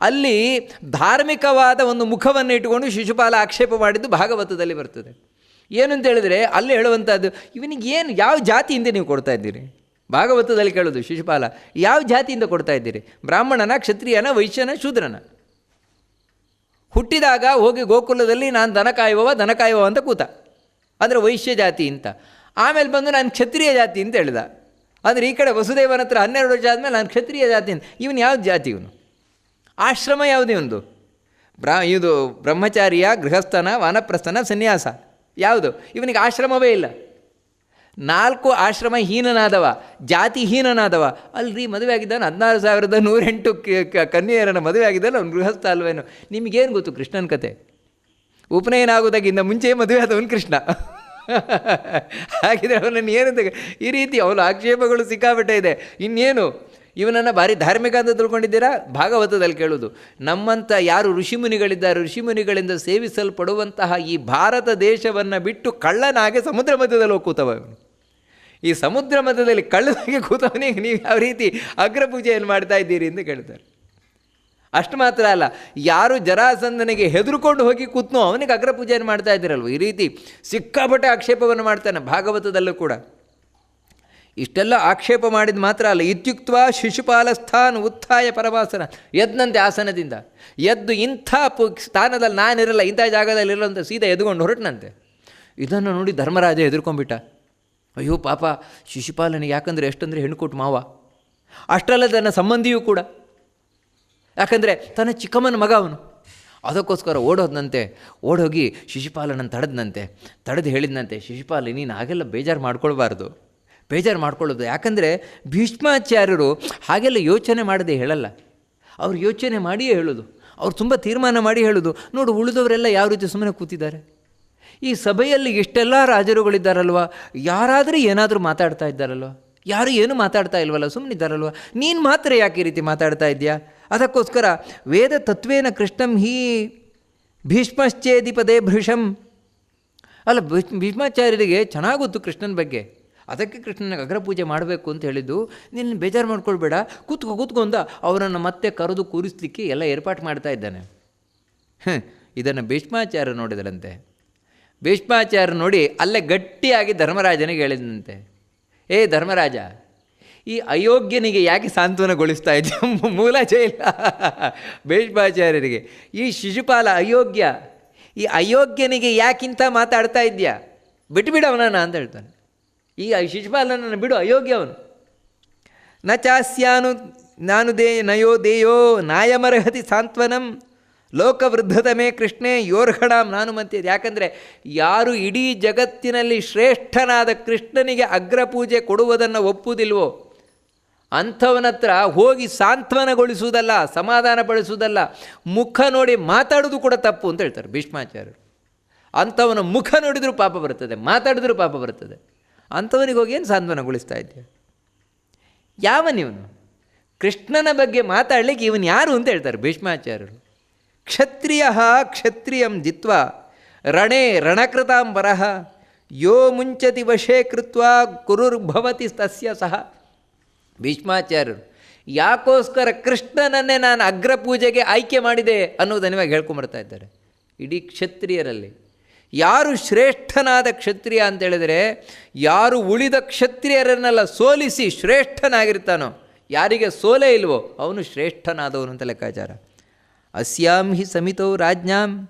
ಅಲ್ಲಿ ಧಾರ್ಮಿಕವಾದ ಒಂದು ಮುಖವನ್ನು ಇಟ್ಟುಕೊಂಡು ಶಿಶುಪಾಲ ಆಕ್ಷೇಪ ಮಾಡಿದ್ದು ಭಾಗವತದಲ್ಲಿ ಬರ್ತದೆ. ಏನು ಅಂತ ಹೇಳಿದರೆ ಅಲ್ಲಿ ಹೇಳುವಂಥದ್ದು, ಇವನಿಗೆ ಏನು, ಯಾವ ಜಾತಿಯಿಂದ ನೀವು ಕೊಡ್ತಾ ಇದ್ದೀರಿ? ಭಾಗವತದಲ್ಲಿ ಕೇಳೋದು ಶಿಶುಪಾಲ, ಯಾವ ಜಾತಿಯಿಂದ ಕೊಡ್ತಾ ಇದ್ದೀರಿ? ಬ್ರಾಹ್ಮಣನ, ಕ್ಷತ್ರಿಯನ, ವೈಶ್ಯನ, ಶೂದ್ರನ. ಹುಟ್ಟಿದಾಗ ಹೋಗಿ ಗೋಕುಲದಲ್ಲಿ ನಾನು ದನ ಕಾಯುವವ ಅಂತ ಕೂತ. ಅಂದರೆ ವೈಶ್ಯ ಜಾತಿ ಅಂತ. ಆಮೇಲೆ ಬಂದು ನಾನು ಕ್ಷತ್ರಿಯ ಜಾತಿ ಅಂತ ಹೇಳಿದ. ಅಂದರೆ ಈ ಕಡೆ ವಸುದೇವನ ಹತ್ರ ಹನ್ನೆರಡು ವರ್ಷ ಆದಮೇಲೆ ನಾನು ಕ್ಷತ್ರಿಯ ಜಾತಿ ಅಂತ. ಇವನು ಯಾವ ಜಾತಿ ಇವನು? ಆಶ್ರಮ ಯಾವುದೇ ಒಂದು? ಬ್ರಾ, ಇದು ಬ್ರಹ್ಮಚಾರಿಯ, ಗೃಹಸ್ಥನ, ವಾನಪ್ರಸ್ಥನ ಸನ್ಯಾಸ. ಯಾವುದು? ಇವನಿಗೆ ಆಶ್ರಮವೇ ಇಲ್ಲ. ನಾಲ್ಕು ಆಶ್ರಮ ಹೀನನಾದವ ಜಾತಿ ಹೀನನಾದವ ಅಲ್ರಿ, ಮದುವೆ ಆಗಿದ್ದಾನೆ ಹದಿನಾರು ಸಾವಿರದ ನೂರೆಂಟು ಕನ್ಯೆಯರನ್ನು ಮದುವೆ ಆಗಿದ್ದಾನೆ ಅವ್ನು ಗೃಹಸ್ಥ ಅಲ್ವೇನು? ನಿಮಗೇನು ಗೊತ್ತು ಕೃಷ್ಣನ ಕತೆ? ಉಪನಯನ ಆಗೋದಾಗಿಂದ ಮುಂಚೆ ಮದುವೆ ಆದವನು ಕೃಷ್ಣ. ಹಾಗಿದ್ರೆ ಅವನನ್ನು ಏನಂತ ಈ ರೀತಿ ಅವನ ಆಕ್ಷೇಪಗಳು ಸಿಕ್ಕಾಪಟ್ಟೆ ಇದೆ. ಇನ್ನೇನು? ಇವನನ್ನು ಭಾರಿ ಧಾರ್ಮಿಕ ಅಂತ ತಿಳ್ಕೊಂಡಿದ್ದೀರಾ? ಭಾಗವತದಲ್ಲಿ ಕೇಳೋದು ನಮ್ಮಂಥ ಯಾರು ಋಷಿಮುನಿಗಳಿದ್ದಾರೆ ಋಷಿಮುನಿಗಳಿಂದ ಸೇವಿಸಲ್ಪಡುವಂತಹ ಈ ಭಾರತ ದೇಶವನ್ನು ಬಿಟ್ಟು ಕಳ್ಳನಾಗೆ ಸಮುದ್ರ ಮಧ್ಯದಲ್ಲಿ ಹೋಗ್ಕೂತವ ಈ ಸಮುದ್ರ ಮಧ್ಯದಲ್ಲಿ ಕಳ್ಳನಾಗೆ ಕೂತವನಿಗೆ ನೀವು ಯಾವ ರೀತಿ ಅಗ್ರಪೂಜೆಯನ್ನು ಮಾಡ್ತಾ ಇದ್ದೀರಿ ಎಂದು ಕೇಳ್ತಾರೆ. ಅಷ್ಟು ಮಾತ್ರ ಅಲ್ಲ, ಯಾರು ಜರಾಸಂದನಿಗೆ ಹೆದರ್ಕೊಂಡು ಹೋಗಿ ಕೂತ್ನೋ ಅವನಿಗೆ ಅಗ್ರಪೂಜೆಯನ್ನು ಮಾಡ್ತಾ ಇದ್ದೀರಲ್ವ? ಈ ರೀತಿ ಸಿಕ್ಕಾಪಟ್ಟೆ ಆಕ್ಷೇಪವನ್ನು ಮಾಡ್ತಾನೆ ಭಾಗವತದಲ್ಲೂ ಕೂಡ. ಇಷ್ಟೆಲ್ಲ ಆಕ್ಷೇಪ ಮಾಡಿದ ಮಾತ್ರ ಅಲ್ಲ. ಇತ್ಯುಕ್ತ ಶಿಶುಪಾಲಸ್ಥಾನ್ ಉತ್ಥಾಯ ಪರಮಾಸನ. ಎದ್ದಂತೆ ಆಸನದಿಂದ. ಎದ್ದು ಇಂಥ ಪು ಸ್ಥಾನದಲ್ಲಿ ನಾನಿರಲ್ಲ, ಇಂಥ ಜಾಗದಲ್ಲಿ ಇರಲ್ಲ ಅಂತ ಸೀದಾ ಎದ್ಕೊಂಡು ಹೊರಟನಂತೆ. ಇದನ್ನು ನೋಡಿ ಧರ್ಮರಾಜ ಹೆದರ್ಕೊಂಡ್ಬಿಟ್ಟ. ಅಯ್ಯೋ ಪಾಪ ಶಿಶುಪಾಲನಿಗೆ ಯಾಕಂದರೆ ಎಷ್ಟಂದರೆ ಹೆಣ್ಣುಕೊಟ್ಟು ಮಾವ. ಅಷ್ಟಲ್ಲ ನನ್ನ ಸಂಬಂಧಿಯೂ ಕೂಡ. ಯಾಕಂದರೆ ತನ್ನ ಚಿಕ್ಕಮ್ಮನ ಮಗ ಅವನು. ಅದಕ್ಕೋಸ್ಕರ ಓಡೋದ್ನಂತೆ. ಓಡೋಗಿ ಶಿಶುಪಾಲನನ್ನು ತಡೆದ್ನಂತೆ. ತಡೆದು ಹೇಳಿದ್ನಂತೆ ಶಿಶುಪಾಲ ನೀನು ಹಾಗೆಲ್ಲ ಬೇಜಾರು ಮಾಡ್ಕೊಳ್ಬಾರ್ದು. ಬೇಜಾರು ಮಾಡ್ಕೊಳ್ಳೋದು. ಯಾಕಂದರೆ ಭೀಷ್ಮಾಚಾರ್ಯರು ಹಾಗೆಲ್ಲ ಯೋಚನೆ ಮಾಡದೆ ಹೇಳಲ್ಲ. ಅವ್ರು ಯೋಚನೆ ಮಾಡಿಯೇ ಹೇಳೋದು. ಅವ್ರು ತುಂಬ ತೀರ್ಮಾನ ಮಾಡಿ ಹೇಳೋದು. ನೋಡು, ಉಳಿದವರೆಲ್ಲ ಯಾವ ರೀತಿ ಸುಮ್ಮನೆ ಕೂತಿದ್ದಾರೆ? ಈ ಸಭೆಯಲ್ಲಿ ಇಷ್ಟೆಲ್ಲ ರಾಜರುಗಳಿದ್ದಾರಲ್ವ? ಯಾರಾದರೂ ಏನಾದರೂ ಮಾತಾಡ್ತಾ ಇದ್ದಾರಲ್ವ? ಯಾರು ಏನು ಮಾತಾಡ್ತಾ ಇಲ್ವಲ್ಲ ಸುಮ್ಮನಿದ್ದಾರಲ್ವ ನೀನು ಮಾತ್ರ ಯಾಕೆ ಈ ರೀತಿ ಮಾತಾಡ್ತಾ ಇದೆಯಾ ಅದಕ್ಕೋಸ್ಕರ ವೇದ ತತ್ವೇನ ಕೃಷ್ಣಂ ಹೀ ಭೀಷ್ಮಶ್ಚೇದಿ ಪದೇ ಭೃಷಂ. ಅಲ್ಲ ಭೀಷ್ ಭೀಷ್ಮಾಚಾರ್ಯರಿಗೆ ಚೆನ್ನಾಗಿ ಗೊತ್ತು ಕೃಷ್ಣನ ಬಗ್ಗೆ. ಅದಕ್ಕೆ ಕೃಷ್ಣನಿಗೆ ಅಗ್ರಪೂಜೆ ಮಾಡಬೇಕು ಅಂತ ಹೇಳಿದ್ದು, ನಿನ್ನ ಬೇಜಾರು ಮಾಡ್ಕೊಳ್ಬೇಡ. ಕೂತ್ಕೊ ಕೂತ್ಕೊಂಡ ಅವರನ್ನು ಮತ್ತೆ ಕರೆದು ಕೂರಿಸ್ಲಿಕ್ಕೆ ಎಲ್ಲ ಏರ್ಪಾಟ್ ಮಾಡ್ತಾ ಇದ್ದಾನೆ. ಇದನ್ನು ಭೀಷ್ಮಾಚಾರ್ಯ ನೋಡಿದರಂತೆ. ಭೀಷ್ಮಾಚಾರ್ಯ ನೋಡಿ ಅಲ್ಲೇ ಗಟ್ಟಿಯಾಗಿ ಧರ್ಮರಾಜನಿಗೆ ಹೇಳಿದಂತೆ. ಏ ಧರ್ಮರಾಜ, ಈ ಅಯೋಗ್ಯನಿಗೆ ಯಾಕೆ ಸಾಂತ್ವನಗೊಳಿಸ್ತಾ ಇದ್ದ ಮೂಲಜ ಇಲ್ಲ ಭೀಷ್ಮಾಚಾರ್ಯರಿಗೆ, ಈ ಶಿಶುಪಾಲ ಅಯೋಗ್ಯ, ಈ ಅಯೋಗ್ಯನಿಗೆ ಯಾಕಿಂತ ಮಾತಾಡ್ತಾ ಇದೆಯಾ? ಬಿಟ್ಬಿಡವನ ಅಂತ ಹೇಳ್ತಾನೆ. ಈ ಶಿಶುಪಾಲನನ್ನು ಬಿಡು, ಅಯೋಗ್ಯವನು. ನ ಚಾಸ್ಯಾನು ನಾನು ದೇ ನಯೋ ದೇಯೋ ನಾಯಮರ್ಹತಿ ಸಾಂತ್ವನಂ. ಲೋಕವೃದ್ಧತಮೇ ಕೃಷ್ಣೇ, ಯೋರ್ಹಣಾಂ ನಾನು ಮಂತಿದೆ ಯಾಕಂದರೆ ಯಾರು ಇಡೀ ಜಗತ್ತಿನಲ್ಲಿ ಶ್ರೇಷ್ಠನಾದ ಕೃಷ್ಣನಿಗೆ ಅಗ್ರಪೂಜೆ ಕೊಡುವುದನ್ನು ಒಪ್ಪುವುದಿಲ್ವೋ, ಅಂಥವನತ್ರ ಹೋಗಿ ಸಾಂತ್ವನಗೊಳಿಸುವುದಲ್ಲ, ಸಮಾಧಾನಪಡಿಸುವುದಲ್ಲ, ಮುಖ ನೋಡಿ ಮಾತಾಡೋದು ಕೂಡ ತಪ್ಪು ಅಂತ ಹೇಳ್ತಾರೆ ಭೀಷ್ಮಾಚಾರ್ಯರು. ಅಂಥವನ ಮುಖ ನೋಡಿದರೂ ಪಾಪ ಬರ್ತದೆ ಮಾತಾಡಿದ್ರೂ ಪಾಪ ಬರ್ತದೆ ಅಂಥವನಿಗೆ ಹೋಗಿ ಏನು ಸಾಂತ್ವನಗೊಳಿಸ್ತಾ ಇದ್ದೀಯ? ಯಾವನಿವನು? ಕೃಷ್ಣನ ಬಗ್ಗೆ ಮಾತಾಡಲಿಕ್ಕೆ ಇವನು ಯಾರು ಅಂತ ಹೇಳ್ತಾರೆ ಭೀಷ್ಮಾಚಾರ್ಯರು. ಕ್ಷತ್ರಿಯ ಕ್ಷತ್ರಿಯಂ ಜಿತ್ವ ರಣೇ ರಣಕೃತಾಂ ರಣಕೃತಾಂಬರಃ ಯೋ ಮುಂಚತಿ ವಶೇ ಕೃತ್ವ ಕುರುರ್ಭವತಿ ತಸ್ಯ ಸಹ. ಭೀಷ್ಮಾಚಾರ್ಯರು, ಯಾಕೋಸ್ಕರ ಕೃಷ್ಣನನ್ನೇ ನಾನು ಅಗ್ರಪೂಜೆಗೆ ಆಯ್ಕೆ ಮಾಡಿದೆ ಅನ್ನೋದನ್ನು ಇವಾಗ ಹೇಳ್ಕೊಂಬರ್ತಾ ಇದ್ದಾರೆ. ಇಡೀ ಕ್ಷತ್ರಿಯರಲ್ಲಿ ಯಾರು ಶ್ರೇಷ್ಠನಾದ ಕ್ಷತ್ರಿಯ ಅಂತೇಳಿದರೆ ಯಾರು ಉಳಿದ ಕ್ಷತ್ರಿಯರನ್ನೆಲ್ಲ ಸೋಲಿಸಿ ಶ್ರೇಷ್ಠನಾಗಿರ್ತಾನೋ, ಯಾರಿಗೆ ಸೋಲೇ ಇಲ್ವೋ, ಅವನು ಶ್ರೇಷ್ಠನಾದವನು ಅಂತ ಲೆಕ್ಕಾಚಾರ. ಅಸ್ಯಾಂ ಹಿ ಸಮಿತೋ ರಾಜ್ಞಾಂ,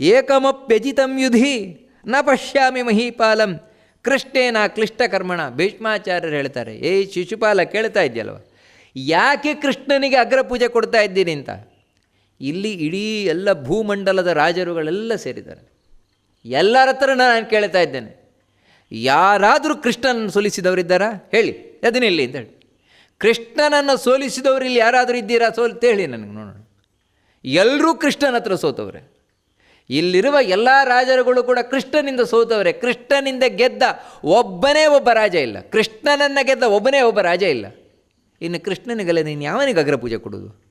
ಏಕಮಪ್ಯಜಿತಂ ಯುಧಿ, ನ ಪಶ್ಯಾಮಿ ಮಹೀಪಾಲಂ, ಕೃಷ್ಣೇನ ಕ್ಲಿಷ್ಟಕರ್ಮಣ, ಭೀಷ್ಮಾಚಾರ್ಯರು ಹೇಳ್ತಾರೆ. ಏ ಶಿಶುಪಾಲ, ಕೇಳ್ತಾ ಇದೆಯಲ್ವ? ಯಾಕೆ ಕೃಷ್ಣನಿಗೆ ಅಗ್ರಪೂಜೆ ಕೊಡ್ತಾ ಇದ್ದೀನಿ ಅಂತ? ಇಲ್ಲಿ ಇಡೀ ಎಲ್ಲ ಭೂಮಂಡಲದ ರಾಜರುಗಳೆಲ್ಲ ಸೇರಿದ್ದಾರೆ. ಎಲ್ಲರ ಹತ್ರ ನಾನು ಕೇಳ್ತಾ ಇದ್ದೇನೆ. ಯಾರಾದರೂ ಕೃಷ್ಣನನ್ನು ಸೋಲಿಸಿದವರಿದ್ದಾರಾ? ಹೇಳಿ ಅದನ್ನಿಲ್ಲಿ ಅಂತ ಹೇಳಿ. ಕೃಷ್ಣನನ್ನು ಸೋಲಿಸಿದವರು ಇಲ್ಲಿ ಯಾರಾದರೂ ಇದ್ದೀರಾ? ಸೋಲ್ತ ಹೇಳಿ ನನಗೆ ನೋಡೋಣ. ಎಲ್ಲರೂ ಕೃಷ್ಣನ ಹತ್ರ ಸೋತವ್ರೆ. ಇಲ್ಲಿರುವ ಎಲ್ಲ ರಾಜರುಗಳು ಕೂಡ ಕೃಷ್ಣನಿಂದ ಸೋತವ್ರೆ. ಕೃಷ್ಣನಿಂದ ಗೆದ್ದ ಒಬ್ಬನೇ ಒಬ್ಬ ರಾಜ ಇಲ್ಲ. ಕೃಷ್ಣನನ್ನು ಗೆದ್ದ ಒಬ್ಬನೇ ಒಬ್ಬ ರಾಜ ಇಲ್ಲ. ಇನ್ನು ಕೃಷ್ಣನಿಗಲ್ಲ ನೀನು ಯಾವನಿಗೆ ಅಗ್ರಪೂಜೆ ಕೊಡೋದು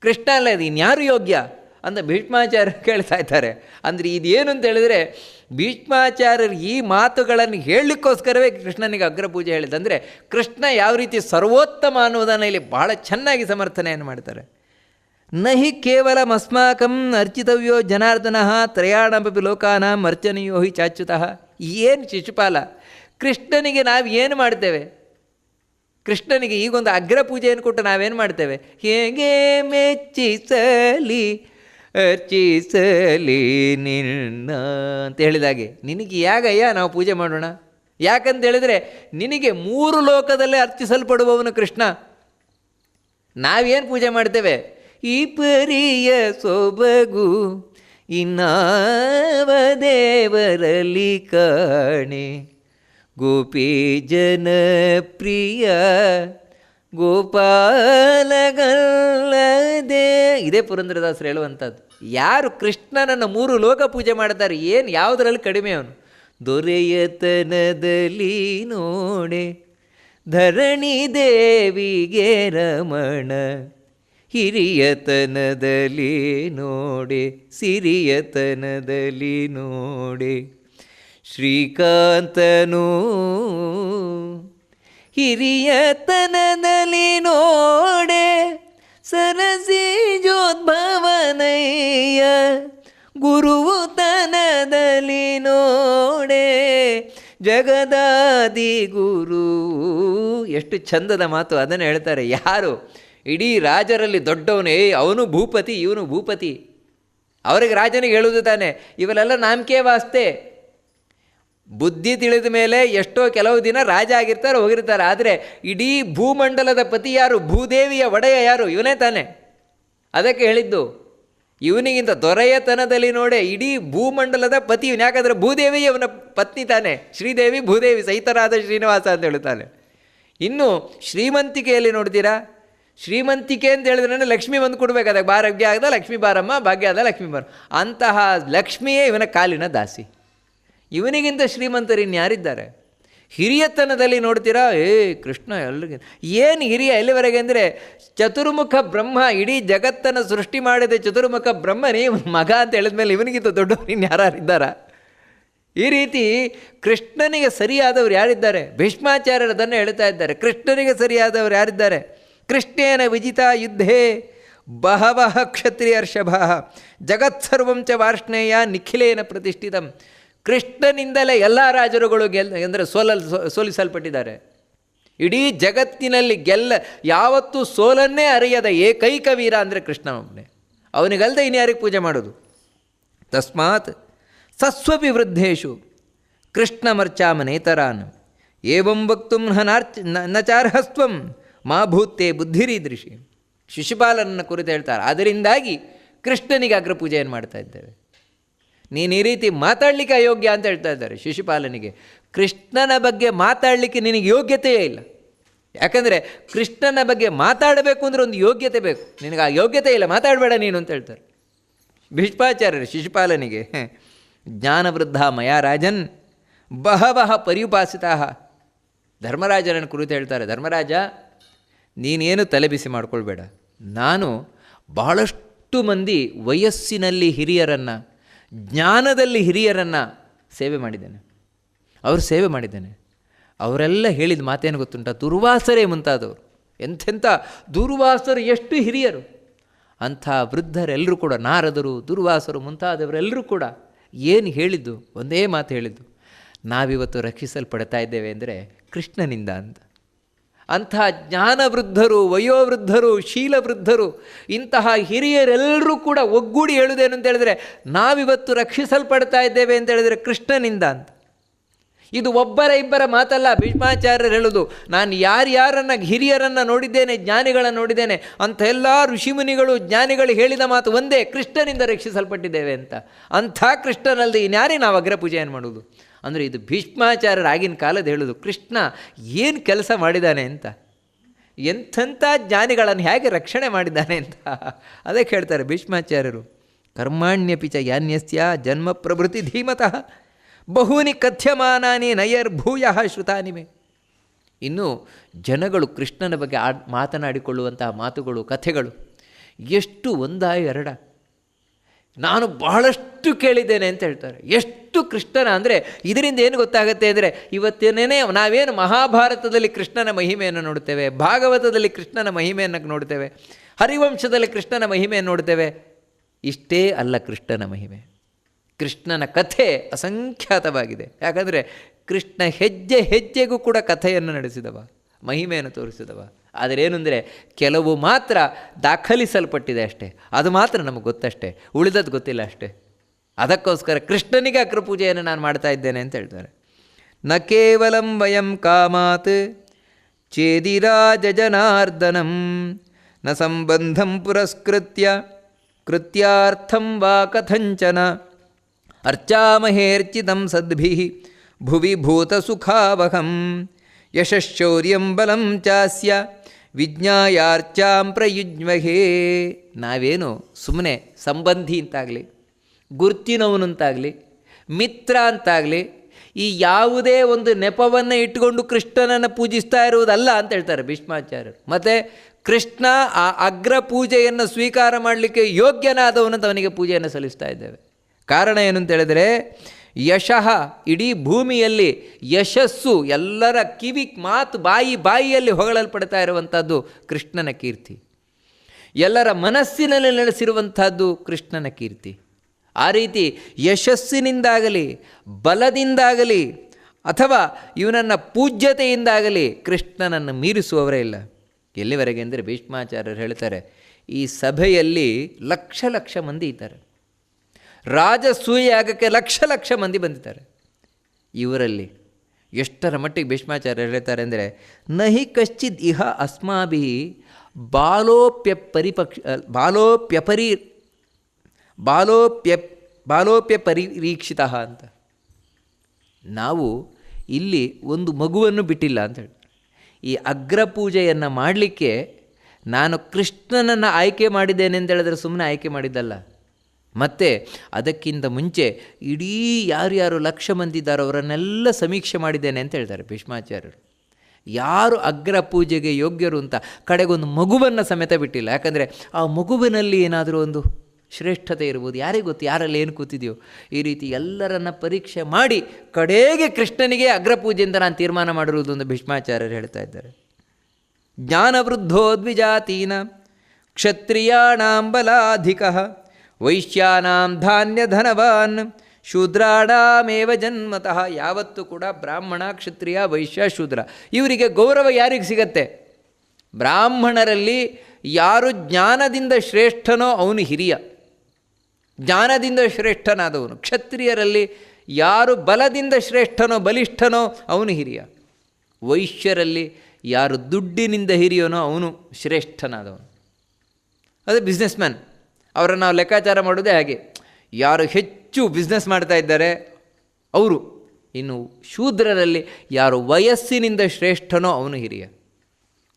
ಕೃಷ್ಣ ಅಲ್ಲ ಇದು ಇನ್ಯಾರು ಯೋಗ್ಯ? ಅಂತ ಭೀಷ್ಮಾಚಾರ್ಯರು ಕೇಳ್ತಾ ಇದ್ದಾರೆ. ಅಂದರೆ ಇದೇನು ಅಂತ ಹೇಳಿದ್ರೆ, ಭೀಷ್ಮಾಚಾರ್ಯರು ಈ ಮಾತುಗಳನ್ನು ಹೇಳಲಿಕ್ಕೋಸ್ಕರವೇ ಕೃಷ್ಣನಿಗೆ ಅಗ್ರಪೂಜೆ ಹೇಳಿದ್ದು. ಅಂದರೆ ಕೃಷ್ಣ ಯಾವ ರೀತಿ ಸರ್ವೋತ್ತಮ ಅನ್ನೋದನ್ನು ಇಲ್ಲಿ ಬಹಳ ಚೆನ್ನಾಗಿ ಸಮರ್ಥನೆಯನ್ನು ಮಾಡ್ತಾರೆ. ನಹಿ ಕೇವಲ ಅಸ್ಮಾಕಂ ಅರ್ಚಿತವ್ಯೋ ಜನಾರ್ದನ ತ್ರಯಾಣಪಿ ಲೋಕಾನಾಂ ಅರ್ಚನೆಯೋ ಹಿ ಚಾಚ್ಯುತಃ. ಏನು ಶಿಶುಪಾಲ, ಕೃಷ್ಣನಿಗೆ ನಾವು ಏನು ಮಾಡ್ತೇವೆ? ಕೃಷ್ಣನಿಗೆ ಈಗೊಂದು ಅಗ್ರ ಪೂಜೆಯನ್ನು ಕೊಟ್ಟು ನಾವೇನು ಮಾಡ್ತೇವೆ? ಹೇಗೆ ಮೆಚ್ಚಿಸಲಿ ಅರ್ಚಿಸಲಿ ನಿನ್ನ ಅಂತ ಹೇಳಿದಾಗೆ ನಿನಗೆ ಯಾಗಯ್ಯ? ನಾವು ಪೂಜೆ ಮಾಡೋಣ. ಯಾಕಂತ ಹೇಳಿದರೆ, ನಿನಗೆ ಮೂರು ಲೋಕದಲ್ಲೇ ಅರ್ಚಿಸಲ್ಪಡುವವನು ಕೃಷ್ಣ. ನಾವೇನು ಪೂಜೆ ಮಾಡ್ತೇವೆ? ಈ ಪರಿಯ ಸೊಬಗು ಇನ್ನಾವ ದೇವರಲ್ಲಿ ಕಾಣೆ. ಗೋಪಿ ಜನ ಪ್ರಿಯ ಗೋಪಾಲಗಲ್ಲದೆ. ಇದೇ ಪುರಂದ್ರದಾಸರು ಹೇಳುವಂಥದ್ದು. ಯಾರು ಕೃಷ್ಣನನ್ನು ಮೂರು ಲೋಕ ಪೂಜೆ ಮಾಡ್ತಾರೆ, ಏನು ಯಾವುದರಲ್ಲಿ ಕಡಿಮೆ ಅವನು? ದೊರೆಯತನದಲ್ಲಿ ನೋಡೆ, ಧರಣಿ ದೇವಿಗೆ ರಮಣ. ಹಿರಿಯತನದಲ್ಲಿ ನೋಡೆ, ಸಿರಿಯತನದಲ್ಲಿ ನೋಡೆ. ಶ್ರೀಕಾಂತನು ಹಿರಿಯತನದಲ್ಲಿ ನೋಡೆ ಸರಸಿ ಜೋದ್ಭವನಯ್ಯ ಗುರುವು ತನದಲ್ಲಿ ನೋಡೆ ಜಗದಾದಿ ಗುರು. ಎಷ್ಟು ಚಂದದ ಮಾತು ಅದನ್ನು ಹೇಳ್ತಾರೆ. ಯಾರು? ಇಡೀ ರಾಜರಲ್ಲಿ ದೊಡ್ಡವನೇ, ಅವನು ಭೂಪತಿ, ಇವನು ಭೂಪತಿ. ಅವರಿಗೆ ರಾಜನಿಗೆ ಹೇಳುವುದು ತಾನೆ ಇವೆಲ್ಲ ನಾಮಕೇ ವಾಸ್ತೆ ಬುದ್ಧಿ ತಿಳಿದ ಮೇಲೆ ಎಷ್ಟೋ ಕೆಲವು ದಿನ ರಾಜ ಆಗಿರ್ತಾರೆ, ಹೋಗಿರ್ತಾರೆ. ಆದರೆ ಇಡೀ ಭೂಮಂಡಲದ ಪತಿ ಯಾರು? ಭೂದೇವಿಯ ಒಡೆಯ ಯಾರು? ಇವನೇ ತಾನೆ. ಅದಕ್ಕೆ ಹೇಳಿದ್ದು, ಇವನಿಗಿಂತ ದೊರೆಯತನದಲ್ಲಿ ನೋಡೆ ಇಡೀ ಭೂಮಂಡಲದ ಪತಿ ಇವನು. ಯಾಕಂದರೆ ಭೂದೇವಿ ಅವನ ಪತ್ನಿ ತಾನೆ. ಶ್ರೀದೇವಿ ಭೂದೇವಿ ಸಹಿತರಾದ ಶ್ರೀನಿವಾಸ ಅಂತ ಹೇಳ್ತಾನೆ ಇನ್ನು ಶ್ರೀಮಂತಿಕೆಯಲ್ಲಿ ನೋಡ್ತೀರಾ? ಶ್ರೀಮಂತಿಕೆ ಅಂತ ಹೇಳಿದ್ರೆ ಲಕ್ಷ್ಮಿ ಬಂದು ಕೊಡಬೇಕಾದಾಗ ಭಾಗ್ಯ ಆಗದ ಲಕ್ಷ್ಮೀ ಬಾರಮ್ಮ ಭಾಗ್ಯ ಆದ ಲಕ್ಷ್ಮೀ ಬಾರ ಅಂತಹ ಲಕ್ಷ್ಮಿಯೇ ಇವನ ಕಾಲಿನ ದಾಸಿ. ಇವನಿಗಿಂತ ಶ್ರೀಮಂತರು ಇನ್ಯಾರಿದ್ದಾರೆ ಹಿರಿಯತನದಲ್ಲಿ ನೋಡ್ತೀರಾ, ಏ ಕೃಷ್ಣ ಎಲ್ಲಿಗೆ ಏನು ಹಿರಿಯ ಎಲ್ಲಿವರೆಗೆ ಅಂದರೆ, ಚತುರ್ಮುಖ ಬ್ರಹ್ಮ ಇಡೀ ಜಗತ್ತನ್ನು ಸೃಷ್ಟಿ ಮಾಡಿದ ಚತುರ್ಮುಖ ಬ್ರಹ್ಮನೇ ಮಗ ಅಂತ ಹೇಳಿದ್ಮೇಲೆ ಇವನಿಗಿಂತ ದೊಡ್ಡವರು ಇನ್ಯಾರಿದ್ದಾರ ಈ ರೀತಿ ಕೃಷ್ಣನಿಗೆ ಸರಿಯಾದವರು ಯಾರಿದ್ದಾರೆ? ಭೀಷ್ಮಾಚಾರ್ಯರು ಅದನ್ನು ಹೇಳ್ತಾ ಇದ್ದಾರೆ. ಕೃಷ್ಣನಿಗೆ ಸರಿಯಾದವರು ಯಾರಿದ್ದಾರೆ? ಕೃಷ್ಣೇನ ವಿಜಿತ ಯುದ್ಧೇ ಬಹವಃ ಕ್ಷತ್ರಿಯರ್ಷಭ. ಜಗತ್ಸರ್ವಂಚ ವಾರ್ಷ್ಣೇಯ ನಿಖಿಲೇನ ಪ್ರತಿಷ್ಠಿತಂ. ಕೃಷ್ಣನಿಂದಲೇ ಎಲ್ಲ ರಾಜರುಗಳು ಗೆಲ್, ಅಂದರೆ ಸೋಲಲ್, ಸೋಲಿಸಲ್ಪಟ್ಟಿದ್ದಾರೆ. ಇಡೀ ಜಗತ್ತಿನಲ್ಲಿ ಗೆಲ್ಲ, ಯಾವತ್ತೂ ಸೋಲನ್ನೇ ಅರಿಯದ ಏಕೈಕ ವೀರ ಅಂದರೆ ಕೃಷ್ಣನೊಬ್ಬನೇ ಅವನಿಗಲ್ಲದೆ ಇನ್ಯಾರಿಗೆ ಪೂಜೆ ಮಾಡೋದು? ತಸ್ಮಾತ್ ಸಸ್ವಪಿ ವೃದ್ಧೇಶು ಕೃಷ್ಣಮರ್ಚಾಮನೇತರಾನ್ ಏವಂ ವಕ್ತು ನಾರ್ಚ ನಚಾರ್ಹಸ್ವಂ ಮಾ ಭೂತೆ ಬುದ್ಧಿರೀದೃಶಿ. ಶಿಶುಪಾಲನನ್ನು ಕುರಿತು ಹೇಳ್ತಾರೆ. ಅದರಿಂದಾಗಿ ಕೃಷ್ಣನಿಗೆ ಅಗ್ರಪೂಜೆಯನ್ನು ಮಾಡ್ತಾ ಇದ್ದೇವೆ. ನೀನು ಈ ರೀತಿ ಮಾತಾಡಲಿಕ್ಕೆ ಅಯೋಗ್ಯ ಅಂತ ಹೇಳ್ತಾ ಇದ್ದಾರೆ ಶಿಶುಪಾಲನಿಗೆ. ಕೃಷ್ಣನ ಬಗ್ಗೆ ಮಾತಾಡಲಿಕ್ಕೆ ನಿನಗೆ ಯೋಗ್ಯತೆಯೇ ಇಲ್ಲ. ಯಾಕಂದರೆ ಕೃಷ್ಣನ ಬಗ್ಗೆ ಮಾತಾಡಬೇಕು ಅಂದರೆ ಒಂದು ಯೋಗ್ಯತೆ ಬೇಕು. ನಿನಗೆ ಆ ಯೋಗ್ಯತೆ ಇಲ್ಲ, ಮಾತಾಡಬೇಡ ನೀನು ಅಂತ ಹೇಳ್ತಾರೆ. ಭೀಷ್ಮಾಚಾರ್ಯರು ಶಿಶುಪಾಲನಿಗೆ ಜ್ಞಾನವೃದ್ಧ ಮಯಾರಾಜನ್ ಬಹವಹ ಪರ್ಯುಪಾಸಿತ ಧರ್ಮರಾಜನನ್ನು ಕುರಿತು ಹೇಳ್ತಾರೆ, ಧರ್ಮರಾಜ, ನೀನೇನು ತಲೆಬಿಸಿ ಮಾಡಿಕೊಳ್ಬೇಡ. ನಾನು ಬಹಳಷ್ಟು ಮಂದಿ ವಯಸ್ಸಿನಲ್ಲಿ ಹಿರಿಯರನ್ನು ಜ್ಞಾನದಲ್ಲಿ ಹಿರಿಯರನ್ನು ಸೇವೆ ಮಾಡಿದ್ದೇನೆ. ಅವರು ಸೇವೆ ಮಾಡಿದ್ದೇನೆ. ಅವರೆಲ್ಲ ಹೇಳಿದ ಮಾತೇನು ಗೊತ್ತುಂಟ? ದುರ್ವಾಸರೇ ಮುಂತಾದವರು. ಎಂಥೆಂಥ ದುರ್ವಾಸರು, ಎಷ್ಟು ಹಿರಿಯರು. ಅಂಥ ವೃದ್ಧರೆಲ್ಲರೂ ಕೂಡ, ನಾರದರು, ದುರ್ವಾಸರು ಮುಂತಾದವರೆಲ್ಲರೂ ಕೂಡ ಏನು ಹೇಳಿದ್ದು, ಒಂದೇ ಮಾತು ಹೇಳಿದ್ದು, ನಾವಿವತ್ತು ರಕ್ಷಿಸಲ್ಪಡ್ತಾ ಇದ್ದೇವೆ ಅಂದರೆ ಕೃಷ್ಣನಿಂದ ಅಂತ. ಅಂಥ ಜ್ಞಾನವೃದ್ಧರು, ವಯೋವೃದ್ಧರು, ಶೀಲವೃದ್ಧರು, ಇಂತಹ ಹಿರಿಯರೆಲ್ಲರೂ ಕೂಡ ಒಗ್ಗೂಡಿ ಹೇಳುವುದೇನು ಅಂತ ಹೇಳಿದರೆ, ನಾವಿವತ್ತು ರಕ್ಷಿಸಲ್ಪಡ್ತಾ ಇದ್ದೇವೆ ಅಂತ ಹೇಳಿದರೆ ಕೃಷ್ಣನಿಂದ ಅಂತ. ಇದು ಒಬ್ಬರ ಇಬ್ಬರ ಮಾತಲ್ಲ, ಭೀಷ್ಮಾಚಾರ್ಯರು ಹೇಳೋದು, ನಾನು ಯಾರ್ಯಾರನ್ನು ಹಿರಿಯರನ್ನು ನೋಡಿದ್ದೇನೆ, ಜ್ಞಾನಿಗಳನ್ನು ನೋಡಿದ್ದೇನೆ, ಅಂಥ ಎಲ್ಲ ಋಷಿಮುನಿಗಳು, ಜ್ಞಾನಿಗಳು ಹೇಳಿದ ಮಾತು ಒಂದೇ, ಕೃಷ್ಣನಿಂದ ರಕ್ಷಿಸಲ್ಪಟ್ಟಿದ್ದೇವೆ ಅಂತ. ಅಂಥ ಕೃಷ್ಣನಲ್ಲಿ ಇನ್ಯಾರೇ ನಾವು ಅಗ್ರಪೂಜೆಯನ್ನು ಮಾಡೋದು? ಅಂದರೆ ಇದು ಭೀಷ್ಮಾಚಾರ್ಯರ ಆಗಿನ ಕಾಲದ ಹೇಳೋದು, ಕೃಷ್ಣ, ಏನು ಕೆಲಸ ಮಾಡಿದ್ದಾನೆ ಅಂತ? ಎಂಥಂಥ ಜ್ಞಾನಿಗಳನ್ನು ಹೇಗೆ ರಕ್ಷಣೆ ಮಾಡಿದ್ದಾನೆ ಅಂತ? ಅದಕ್ಕೆ ಹೇಳ್ತಾರೆ ಭೀಷ್ಮಾಚಾರ್ಯರು. ಕರ್ಮಾಣ್ಯಪಿಚ ಯಾನ್ಯಸ್ಯ ಜನ್ಮ ಪ್ರಭೃತಿ ಧೀಮತಃ, ಬಹೂನಿ ಕಥ್ಯಮಾನಾನಿ ನಯರ್ಭೂಯ ಶ್ರುತಾನಿಮೆ ಇನ್ನು ಜನಗಳು ಕೃಷ್ಣನ ಬಗ್ಗೆ ಆ ಮಾತನಾಡಿಕೊಳ್ಳುವಂತಹ ಮಾತುಗಳು, ಕಥೆಗಳು ಎಷ್ಟು ಒಂದ ಎರಡ. ನಾನು ಬಹಳಷ್ಟು ಕೇಳಿದ್ದೇನೆ ಅಂತ ಹೇಳ್ತಾರೆ. ಎಷ್ಟು ಕೃಷ್ಣನ ಅಂದರೆ ಇದರಿಂದ ಏನು ಗೊತ್ತಾಗುತ್ತೆ ಅಂದರೆ ಇವತ್ತೇನೇ ನಾವೇನು ಮಹಾಭಾರತದಲ್ಲಿ ಕೃಷ್ಣನ ಮಹಿಮೆಯನ್ನು ನೋಡ್ತೇವೆ ಭಾಗವತದಲ್ಲಿ ಕೃಷ್ಣನ ಮಹಿಮೆಯನ್ನು ನೋಡ್ತೇವೆ ಹರಿವಂಶದಲ್ಲಿ ಕೃಷ್ಣನ ಮಹಿಮೆಯನ್ನು ನೋಡ್ತೇವೆ ಇಷ್ಟೇ ಅಲ್ಲ ಕೃಷ್ಣನ ಮಹಿಮೆ. ಕೃಷ್ಣನ ಕಥೆ ಅಸಂಖ್ಯಾತವಾಗಿದೆ. ಯಾಕಂದರೆ ಕೃಷ್ಣ ಹೆಜ್ಜೆ ಹೆಜ್ಜೆಗೂ ಕೂಡ ಕಥೆಯನ್ನು ನಡೆಸಿದವ, ಮಹಿಮೆಯನ್ನು ತೋರಿಸಿದವ. ಆದರೆ ಏನು ಅಂದರೆ ಕೆಲವು ಮಾತ್ರ ದಾಖಲಿಸಲ್ಪಟ್ಟಿದೆ ಅಷ್ಟೇ. ಅದು ಮಾತ್ರ ನಮಗೆ ಗೊತ್ತಷ್ಟೇ. ಉಳಿದದ್ದು ಗೊತ್ತಿಲ್ಲ ಅಷ್ಟೇ. ಅದಕ್ಕೋಸ್ಕರ ಕೃಷ್ಣನಿಗೆ ಅಕ್ರಪೂಜೆಯನ್ನು ನಾನು ಮಾಡ್ತಾ ಇದ್ದೇನೆ ಅಂತ ಹೇಳ್ತಾರೆ. ನ ಕೇವಲಂ ವಯಂ ಕಾಮಾತ್ ಚೇದಿರಾಜನಾರ್ದನಂ ನ ಸಂಬಂಧಂ ಪುರಸ್ಕೃತ್ಯ, ಕೃತ್ಯಾರ್ಥಂ ವಾ ಕಥಂಚನ, ಅರ್ಚಾಮಹೇರ್ಚಿತಂ ಸದ್ಭಿ ಭುವಿ ಭೂತಸುಖಾವಹಂ ಯಶಶ್ಚೌರ್ಯಂ ಬಲಂ ಚಾಸ್ಯ ವಿಜ್ಞಾಯಾರ್ಚಾಂ ಪ್ರಯುಜ್ಮಹೇ ನಾವೇನು? ಸುಮ್ಮನೆ ಸಂಬಂಧಿ ಅಂತಾಗಲಿ, ಗುರ್ತಿನವನಂತಾಗಲಿ, ಮಿತ್ರ ಅಂತಾಗಲಿ, ಈ ಯಾವುದೇ ಒಂದು ನೆಪವನ್ನು ಇಟ್ಟುಕೊಂಡು ಕೃಷ್ಣನನ್ನು ಪೂಜಿಸ್ತಾ ಇರುವುದಲ್ಲ ಅಂತ ಹೇಳ್ತಾರೆ ಭೀಷ್ಮಾಚಾರ್ಯರು. ಮತ್ತು ಕೃಷ್ಣ ಆ ಅಗ್ರ ಪೂಜೆಯನ್ನು ಸ್ವೀಕಾರ ಮಾಡಲಿಕ್ಕೆ ಯೋಗ್ಯನಾದವನು ಅಂತ ಅವನಿಗೆ ಪೂಜೆಯನ್ನು ಸಲ್ಲಿಸ್ತಾ ಇದ್ದೇವೆ. ಕಾರಣ ಏನು ಅಂತ ಹೇಳಿದರೆ ಯಶಃ ಇಡೀ ಭೂಮಿಯಲ್ಲಿ ಯಶಸ್ಸು ಎಲ್ಲರ ಕಿವಿ ಮಾತು ಬಾಯಿ ಬಾಯಿಯಲ್ಲಿ ಹೊಗಳಲ್ಪಡ್ತಾ ಇರುವಂಥದ್ದು ಕೃಷ್ಣನ ಕೀರ್ತಿ. ಎಲ್ಲರ ಮನಸ್ಸಿನಲ್ಲಿ ನೆಲೆಸಿರುವಂಥದ್ದು ಕೃಷ್ಣನ ಕೀರ್ತಿ. ಆ ರೀತಿ ಯಶಸ್ಸಿನಿಂದಾಗಲಿ, ಬಲದಿಂದಾಗಲಿ ಅಥವಾ ಇವನನ್ನು ಪೂಜ್ಯತೆಯಿಂದಾಗಲಿ ಕೃಷ್ಣನನ್ನು ಮೀರಿಸುವವರೇ ಇಲ್ಲ. ಎಲ್ಲಿವರೆಗೆ ಅಂದರೆ ಭೀಷ್ಮಾಚಾರ್ಯರು ಹೇಳ್ತಾರೆ, ಈ ಸಭೆಯಲ್ಲಿ ಲಕ್ಷ ಲಕ್ಷ ಮಂದಿ ಇದ್ದಾರೆ. ರಾಜಸೂಯಾಗಕ್ಕೆ ಲಕ್ಷ ಲಕ್ಷ ಮಂದಿ ಬಂದಿದ್ದಾರೆ. ಇವರಲ್ಲಿ ಎಷ್ಟರ ಮಟ್ಟಿಗೆ ಭೀಷ್ಮಾಚಾರ್ಯ ಹೇಳ್ತಾರೆ ಅಂದರೆ, ನಹಿ ಕಶ್ಚಿದ್ ಇಹ ಅಸ್ಮಾಭಿ ಬಾಲೋಪ್ಯ ಪರಿಪಕ್ಷ ಬಾಲೋಪ್ಯಪರಿ ಬಾಲೋಪ್ಯ ಬಾಲೋಪ್ಯ ಪರಿರೀಕ್ಷಿತ ಅಂತ. ನಾವು ಇಲ್ಲಿ ಒಂದು ಮಗುವನ್ನು ಬಿಟ್ಟಿಲ್ಲ ಅಂತ ಹೇಳಿ. ಈ ಅಗ್ರಪೂಜೆಯನ್ನು ಮಾಡಲಿಕ್ಕೆ ನಾನು ಕೃಷ್ಣನನ್ನು ಆಯ್ಕೆ ಮಾಡಿದ್ದೇನೆ ಅಂತ ಹೇಳಿದ್ರೆ ಸುಮ್ಮನೆ ಆಯ್ಕೆ ಮಾಡಿದ್ದಲ್ಲ. ಮತ್ತು ಅದಕ್ಕಿಂತ ಮುಂಚೆ ಇಡೀ ಯಾರ್ಯಾರು ಲಕ್ಷ ಮಂದಿದ್ದಾರೋ ಅವರನ್ನೆಲ್ಲ ಸಮೀಕ್ಷೆ ಮಾಡಿದ್ದೇನೆ ಅಂತ ಹೇಳ್ತಾರೆ ಭೀಷ್ಮಾಚಾರ್ಯರು. ಯಾರು ಅಗ್ರ ಪೂಜೆಗೆ ಯೋಗ್ಯರು ಅಂತ ಕಡೆಗೊಂದು ಮಗುವನ್ನು ಸಮೇತ ಬಿಟ್ಟಿಲ್ಲ. ಯಾಕಂದರೆ ಆ ಮಗುವಿನಲ್ಲಿ ಏನಾದರೂ ಒಂದು ಶ್ರೇಷ್ಠತೆ ಇರ್ಬೋದು. ಯಾರಿಗೆ ಗೊತ್ತು? ಯಾರಲ್ಲಿ ಏನು ಕೂತಿದೆಯೋ? ಈ ರೀತಿ ಎಲ್ಲರನ್ನ ಪರೀಕ್ಷೆ ಮಾಡಿ ಕಡೆಗೆ ಕೃಷ್ಣನಿಗೆ ಅಗ್ರಪೂಜೆ ಅಂತ ನಾನು ತೀರ್ಮಾನ ಮಾಡಿರುವುದು ಅಂತ ಭೀಷ್ಮಾಚಾರ್ಯರು ಹೇಳ್ತಾ ಇದ್ದಾರೆ. ಜ್ಞಾನವೃದ್ಧೋ ದ್ವಿಜಾತೀನ ಕ್ಷತ್ರಿಯಾಣಾಂ ವೈಶ್ಯಾನಾಂ ಧಾನ್ಯಧನವಾನ್ ಶೂದ್ರಾಡಾಮೇವ ಜನ್ಮತಃ. ಯಾವತ್ತೂ ಕೂಡ ಬ್ರಾಹ್ಮಣ, ಕ್ಷತ್ರಿಯ, ವೈಶ್ಯ, ಶೂದ್ರ. ಇವರಿಗೆ ಗೌರವ ಯಾರಿಗೆ ಸಿಗತ್ತೆ? ಬ್ರಾಹ್ಮಣರಲ್ಲಿ ಯಾರು ಜ್ಞಾನದಿಂದ ಶ್ರೇಷ್ಠನೋ ಅವನು ಹಿರಿಯ. ಜ್ಞಾನದಿಂದ ಶ್ರೇಷ್ಠನಾದವನು. ಕ್ಷತ್ರಿಯರಲ್ಲಿ ಯಾರು ಬಲದಿಂದ ಶ್ರೇಷ್ಠನೋ, ಬಲಿಷ್ಠನೋ ಅವನು ಹಿರಿಯ. ವೈಶ್ಯರಲ್ಲಿ ಯಾರು ದುಡ್ಡಿನಿಂದ ಹಿರಿಯೋನೋ ಅವನು ಶ್ರೇಷ್ಠನಾದವನು. ಅದೇ ಬಿಸ್ನೆಸ್ ಮ್ಯಾನ್ ಅವರನ್ನು ನಾವು ಲೆಕ್ಕಾಚಾರ ಮಾಡೋದೇ ಹಾಗೆ. ಯಾರು ಹೆಚ್ಚು ಬಿಸ್ನೆಸ್ ಮಾಡ್ತಾ ಇದ್ದಾರೆ, ಅವರು, ಇನ್ನು ಶೂದ್ರರಲ್ಲಿ ಯಾರು ವಯಸ್ಸಿನಿಂದ ಶ್ರೇಷ್ಠನೋ ಅವನು ಹಿರಿಯ.